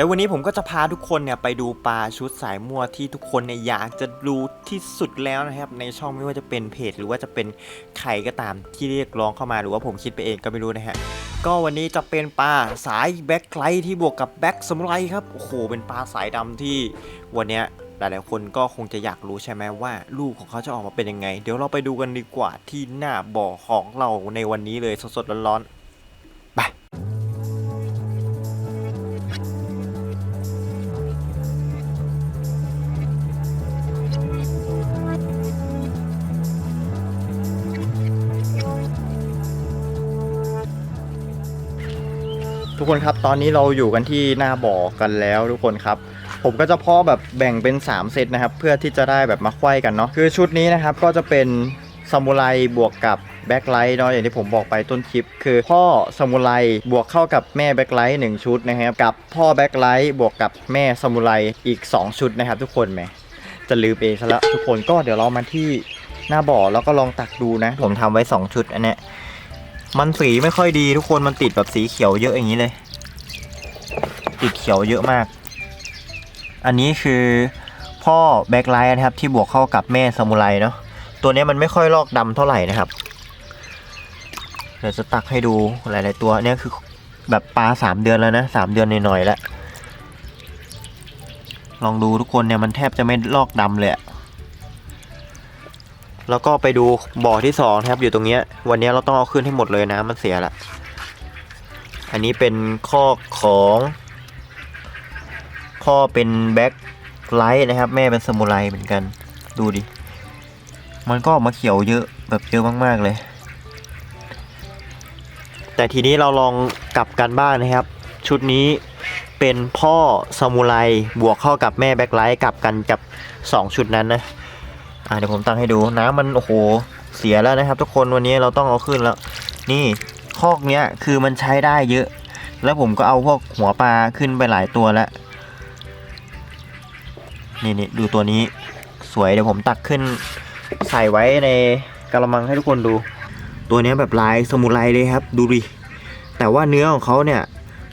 แล้ววันนี้ผมก็จะพาทุกคนเนี่ยไปดูปลาชุดสายมั่วที่ทุกคนเนี่ยอยากจะดูที่สุดแล้วนะครับ ในช่องไม่ว่าจะเป็นเพจ หรือว่าจะเป็นใครก็ตามที่เรียกร้องเข้ามาหรือว่าผมคิดไปเองก็ไม่รู้นะฮะก็วันนี้จะเป็นปลาสายแบ็คไลท์ที่บวกกับแบ็คสมุไรครับโอ้โหเป็นปลาสายดำที่วันเนี้ยหลายๆคนก็คงจะอยากรู้ใช่ไหมว่าลูกของเขาจะออกมาเป็นยังไง เดี๋ยวเราไปดูกันดีกว่าที่หน้าบ่อของเราในวันนี้เลยสดๆร้อนๆ ทุกคนครับตอนนี้เราอยู่กันที่หน้าบ่อกันแล้วทุกคนครับ ผมก็จะพาะแบบแบ่งเป็น 3 เซตนะครับ เพื่อที่จะได้แบบมาไขว้กันเนาะคือชุดนี้นะครับก็จะเป็นซามูไรบวกกับแบ็คไลท์เนาะอย่างที่ผมบอกไปต้นคลิป คือพ่อซามูไรบวกเข้ากับแม่แบ็คไลท์หนึ่งชุดนะครับกับพ่อแบ็คไลท์บวกกับแม่ซามูไรอีก 2 ชุดนะครับ ทุกคนแหมจะลืมเองซะแล้วทุกคนก็เดี๋ยวเรามาที่หน้าบ่อแล้วก็ลองตักดูนะ ผมทำไว้ 2 ชุดอันเนี้ย มันสีไม่ค่อยดีทุกคนมันติดแบบสีเขียวเยอะอย่างนี้เลย ติดเขียวเยอะมาก อันนี้คือพ่อแบ็คไลท์นะครับ ที่บวกเข้ากับแม่ซามูไรเนาะตัวนี้มันไม่ค่อยลอกดำเท่าไหร่นะครับเดี๋ยวจะตักให้ดูหลาย ๆ ตัวเนี่ยคือแบบปลาสามเดือนแล้วนะสามเดือนหน่อยๆแล้วลองดูทุกคนเนี่ยมันแทบจะไม่ลอกดำเลยอะ แล้วก็ไปดูบ่อที่สองนะครับอยู่ตรงเนี้ย วันนี้เราต้องเอาขึ้นให้หมดเลยนะมันเสียละ อันนี้เป็นข้อของข้อเป็นแบ็คไลท์นะครับ แม่เป็นสมุไรเหมือนกัน ดูดิ มันก็ออกมาเขียวเยอะแบบเยอะมากๆเลย แต่ทีนี้เราลองกลับกันบ้างนะครับ ชุดนี้เป็นพ่อซามูไรบวกเข้ากับแม่แบ็คไลท์กลับกันกับ 2 ชุดนั้นนะ อ่าเดี๋ยวผมตั้งให้ดูน้ำมันโอ้โหเสียแล้วนะครับ ทุกคนวันนี้เราต้องเอาขึ้นแล้ว นี่คอกเนี้ยคือมันใช้ได้เยอะ แล้วผมก็เอาพวกหัวปลาขึ้นไปหลายตัวแล้วนี่นี่ดูตัวนี้สวยเดี๋ยวผมตักขึ้น ใส่ไว้ในกระมังให้ทุกคนดู ตัวเนี้ยแบบลายสมุไรเลยครับ ดูดิแต่ว่าเนื้อของเขาเนี่ย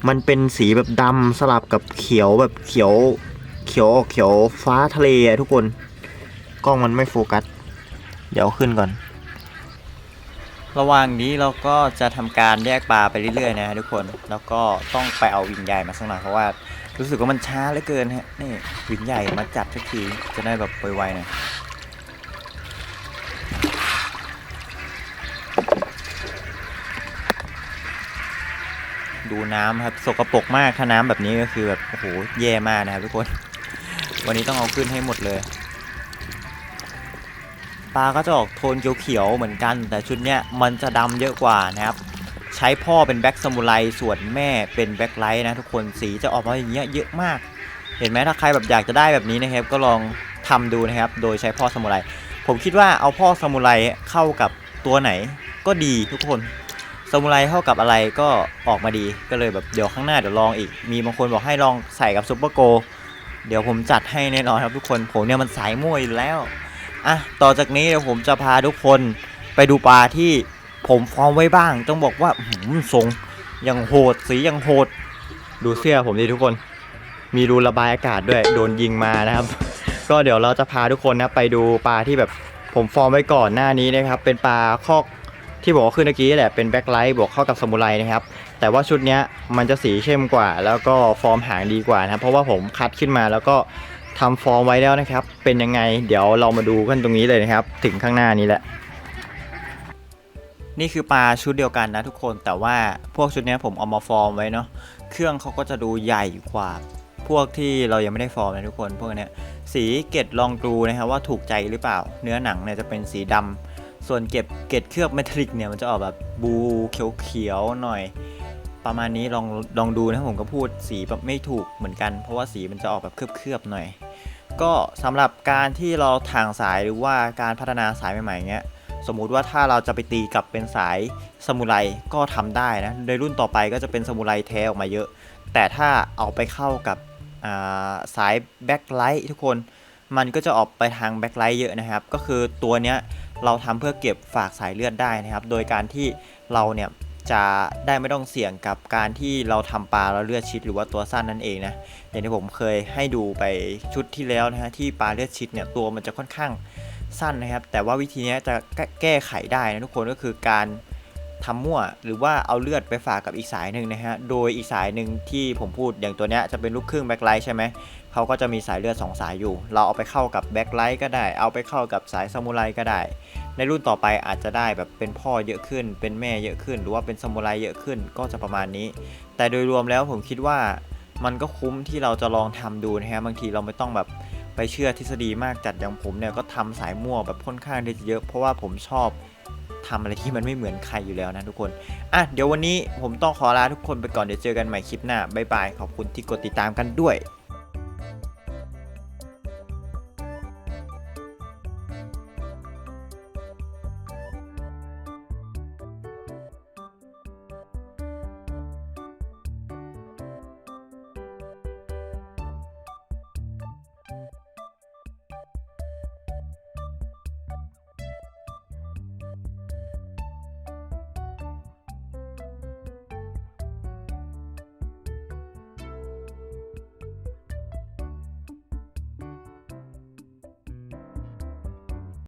มันเป็นสีแบบดำสลับกับเขียวแบบเขียว เขียวเขียวฟ้าทะเลอะทุกคน กล้องมันไม่โฟกัส เดี๋ยวขึ้นก่อน ระหว่างนี้เราก็จะทำการแยกปลาไปเรื่อยๆนะทุกคน แล้วก็ต้องไปเอาวิงใหญ่มาสักหน่อยเพราะว่ารู้สึกว่ามันช้าเหลือเกินฮะ นี่วิงใหญ่มาจัดสักทีจะได้แบบไวๆหน่อยดูน้ำครับสกปรกมากถ้าน้ำแบบนี้ก็คือแบบโอ้โหแย่มากนะครับทุกคน วันนี้ต้องเอาขึ้นให้หมดเลย ปลาก็จะออกโทนเขียวๆเหมือนกัน แต่ชุดเนี้ยมันจะดำเยอะกว่านะครับ ใช้พ่อเป็นแบ็กซามูไรส่วนแม่เป็นแบ็คไลท์นะทุกคนสีจะออกมาอย่างเงี้ยเยอะมาก เห็นไหมถ้าใครแบบอยากจะได้แบบนี้นะครับ ก็ลองทำดูนะครับ โดยใช้พ่อซามูไรผมคิดว่าเอาพ่อซามูไรเข้ากับตัวไหนก็ดีทุกคนซามูไรเข้ากับอะไรก็ออกมาดีก็เลยแบบเดี๋ยวข้างหน้าเดี๋ยวลองอีก มีบางคนบอกให้ลองใส่กับซุปเปอร์โก เดี๋ยวผมจัดให้แน่นอนครับทุกคนผมเนี่ยมันสายมั่วอยู่แล้ว อะต่อจากนี้เดี๋ยวผมจะพาทุกคนไปดูปลาที่ผมฟอร์มไว้บ้าง ต้องบอกว่าหือทรงยังโหดสียังโหด ดูเสื้อผมดิทุกคน มีรูระบายอากาศด้วย โดนยิงมานะครับ ก็เดี๋ยวเราจะพาทุกคนนะไปดูปลาที่แบบผมฟอร์มไว้ก่อนหน้านี้นะครับ เป็นปลาคอกที่บอกว่าขึ้นเมื่อกี้แหละเป็นแบ็คไลท์บวกเข้ากับสมุไรนะครับ แต่ว่าชุดนี้มันจะสีเข้มกว่า แล้วก็ฟอร์มหางดีกว่านะครับเพราะว่าผมคัดขึ้นมาแล้วก็ ทำฟอร์มไว้แล้วนะครับ เป็นยังไง เดี๋ยวเรามาดูกันตรงนี้เลยนะครับ ถึงข้างหน้านี้แหละ นี่คือปลาชุดเดียวกันนะทุกคน แต่ว่าพวกชุดนี้ผมเอามาฟอร์มไว้เนาะ เครื่องเขาก็จะดูใหญ่กว่า พวกที่เรายังไม่ได้ฟอร์มนะทุกคน พวกนี้สีเกตลองดูนะครับว่าถูกใจหรือเปล่า เนื้อหนังเนี่ยจะเป็นสีดำส่วนเก็บเกตเคลือบเมทัลลิกเนี่ยมันจะออกแบบบูเขียวๆหน่อย ประมาณนี้ลองลองดูนะผมก็พูดสีแบบไม่ถูกเหมือนกัน เพราะว่าสีมันจะออกแบบเคลือบๆหน่อย ก็สำหรับการที่เราทางสายหรือว่าการพัฒนาสายใหม่ๆเงี้ยสมมุติว่าถ้าเราจะไปตีกลับเป็นสายสมุไรก็ทำได้นะในรุ่นต่อไปก็จะเป็นสมุไรแท้ออกมาเยอะ แต่ถ้าเอาไปเข้ากับาสายแบ็คไลท์ทุกคนมันก็จะออกไปทางแบ็คไลท์เยอะนะครับ ก็คือตัวเนี้ยเราทำเพื่อเก็บฝากสายเลือดได้นะครับ โดยการที่เราเนี่ย จะได้ไม่ต้องเสี่ยงกับการที่เราทำปลาแล้วเลือดชิดหรือว่าตัวสั้นนั่นเองนะอย่างที่ผมเคยให้ดูไปชุดที่แล้วนะฮะที่ปลาเลือดชิดเนี่ยตัวมันจะค่อนข้างสั้นนะครับ แต่ว่าวิธีนี้จะแก้ไขได้นะทุกคนก็คือการ ทำมั่ว หรือว่าเอาเลือดไปฝากกับอีกสายหนึ่งนะฮะ โดยอีกสายหนึ่งที่ผมพูดอย่างตัวเนี้ยจะเป็นลูกครึ่งแบ็คไลท์ใช่ไหมเขาก็จะมีสายเลือด 2 สายอยู่ เราเอาไปเข้ากับแบ็คไลท์ก็ได้ เอาไปเข้ากับสายซามูไรก็ได้ ในรุ่นต่อไปอาจจะได้แบบเป็นพ่อเยอะขึ้น เป็นแม่เยอะขึ้น หรือว่าเป็นซามูไรเยอะขึ้น ก็จะประมาณนี้ แต่โดยรวมแล้วผมคิดว่ามันก็คุ้มที่เราจะลองทำดูนะฮะ บางทีเราไม่ต้องแบบไปเชื่อทฤษฎีมากจัดอย่างผมเนี่ยก็ทำสายมั่วแบบค่อนข้างที่จะเยอะ เพราะว่าผมชอบ ทำอะไรที่มันไม่เหมือนใครอยู่แล้วนะทุกคนอะเดี๋ยววันนี้ผมต้องขอลาทุกคนไปก่อนเดี๋ยวเจอกันใหม่คลิปหน้าบ๊ายบายขอบคุณที่กดติดตามกันด้วย